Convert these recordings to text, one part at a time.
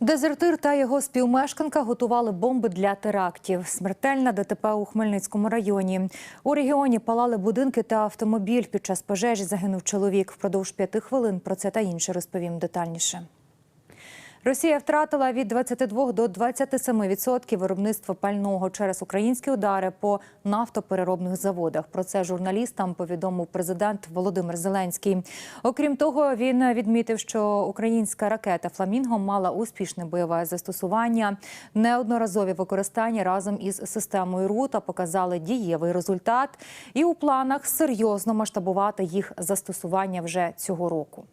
Дезертир та його співмешканка готували бомби для терактів. Смертельна ДТП у Хмельницькому районі. У регіоні палали будинки та автомобіль. Під час пожежі загинув чоловік. Впродовж п'яти хвилин про це та інше розповім детальніше. Росія втратила від 22 до 27% виробництва пального через українські удари по нафтопереробних заводах. Про це журналістам повідомив президент Володимир Зеленський. Окрім того, він відмітив, що українська ракета Фламінго мала успішне бойове застосування. Неодноразові використання разом із системою РУТА показали дієвий результат, і у планах серйозно масштабувати їх застосування вже цього року.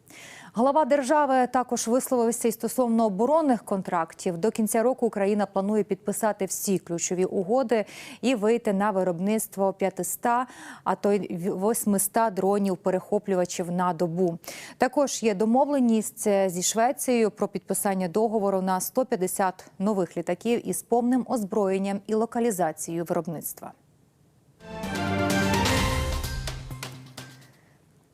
Глава держави також висловився і стосовно оборонних контрактів. До кінця року Україна планує підписати всі ключові угоди і вийти на виробництво 500, а то й 800 дронів перехоплювачів на добу. Також є домовленість зі Швецією про підписання договору на 150 нових літаків із повним озброєнням і локалізацією виробництва.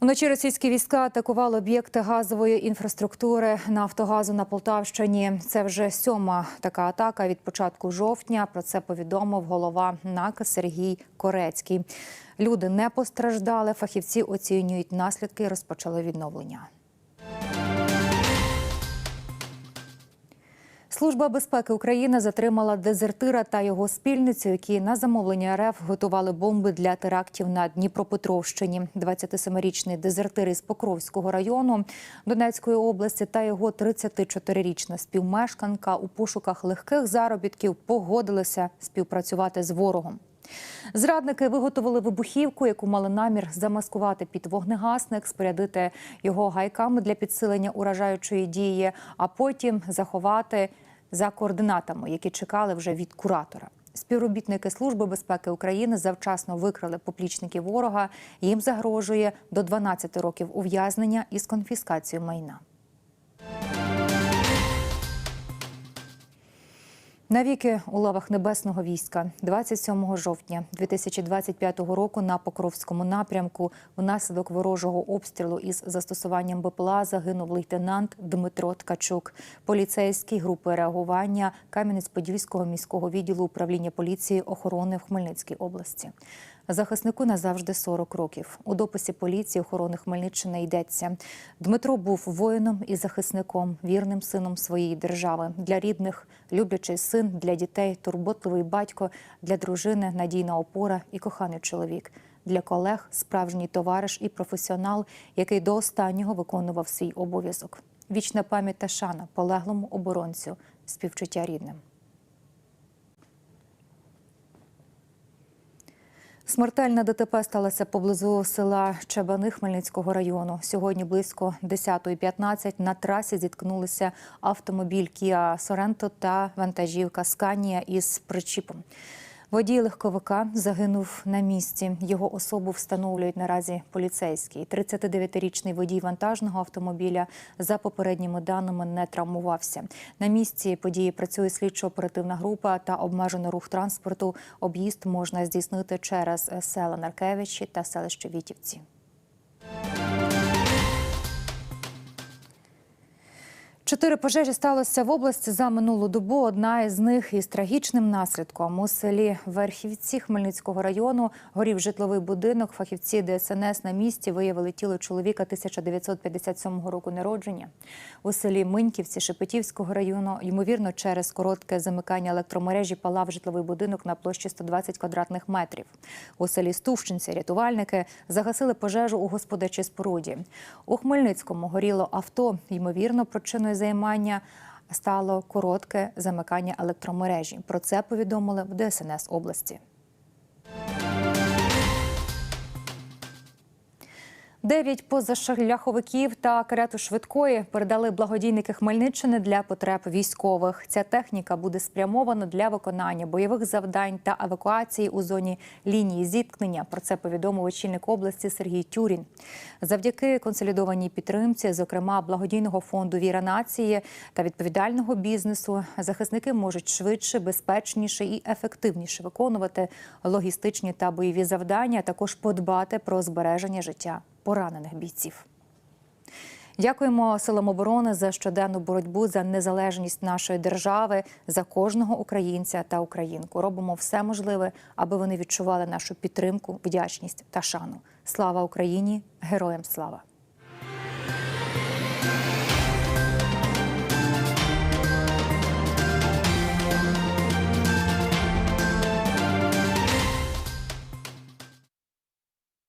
Вночі російські війська атакували об'єкти газової інфраструктури Нафтогазу на Полтавщині. Це вже сьома така атака від початку жовтня. Про це повідомив голова НАК Сергій Корецький. Люди не постраждали. Фахівці оцінюють наслідки і розпочали відновлення. Служба безпеки України затримала дезертира та його спільницю, які на замовлення РФ готували бомби для терактів на Дніпропетровщині. 27-річний дезертир із Покровського району Донецької області та його 34-річна співмешканка у пошуках легких заробітків погодилися співпрацювати з ворогом. Зрадники виготовили вибухівку, яку мали намір замаскувати під вогнегасник, спорядити його гайками для підсилення уражаючої дії, а потім заховати за координатами, які чекали вже від куратора. Співробітники Служби безпеки України завчасно викрали поплічників ворога. Їм загрожує до 12 років ув'язнення із конфіскацією майна. Навіки у лавах небесного війська 27 жовтня 2025 року на Покровському напрямку внаслідок ворожого обстрілу із застосуванням БПЛА загинув лейтенант Дмитро Ткачук, поліцейський групи реагування Кам'янець-Подільського міського відділу управління поліції охорони в Хмельницькій області. Захиснику назавжди 40 років. У дописі поліції охорони Хмельниччини йдеться. Дмитро був воїном і захисником, вірним сином своєї держави. Для рідних люблячий син, для дітей турботливий батько, для дружини надійна опора і коханий чоловік. Для колег справжній товариш і професіонал, який до останнього виконував свій обов'язок. Вічна пам'ять та шана полеглому оборонцю, співчуття рідним. Смертельна ДТП сталася поблизу села Чабани Хмельницького району. Сьогодні близько 10.15 на трасі зіткнулися автомобіль Кіа Соренто та вантажівка Сканія із причіпом. Водій легковика загинув на місці. Його особу встановлюють наразі поліцейські. 39-річний водій вантажного автомобіля за попередніми даними не травмувався. На місці події працює слідчо-оперативна група та обмежено рух транспорту. Об'їзд можна здійснити через села Наркевичі та селище Вітівці. Чотири пожежі сталося в області за минулу добу. Одна із них із трагічним наслідком у селі Верхівці Хмельницького району горів житловий будинок. Фахівці ДСНС на місці виявили тіло чоловіка 1957 року народження. У селі Миньківці Шепетівського району ймовірно через коротке замикання електромережі палав житловий будинок на площі 120 квадратних метрів. У селі Стущенці рятувальники загасили пожежу у господарчій споруді. У Хмельницькому горіло авто. Ймовірно, причиною займання стало коротке замикання електромережі. Про це повідомили в ДСНС області. Дев'ять позашляховиків та карету швидкої передали благодійники Хмельниччини для потреб військових. Ця техніка буде спрямована для виконання бойових завдань та евакуації у зоні лінії зіткнення. Про це повідомив очільник області Сергій Тюрін. Завдяки консолідованій підтримці, зокрема благодійного фонду Віра нації та відповідального бізнесу, захисники можуть швидше, безпечніше і ефективніше виконувати логістичні та бойові завдання, а також подбати про збереження життя поранених бійців. Дякуємо силам оборони за щоденну боротьбу за незалежність нашої держави, за кожного українця та українку. Робимо все можливе, аби вони відчували нашу підтримку, вдячність та шану. Слава Україні! Героям слава!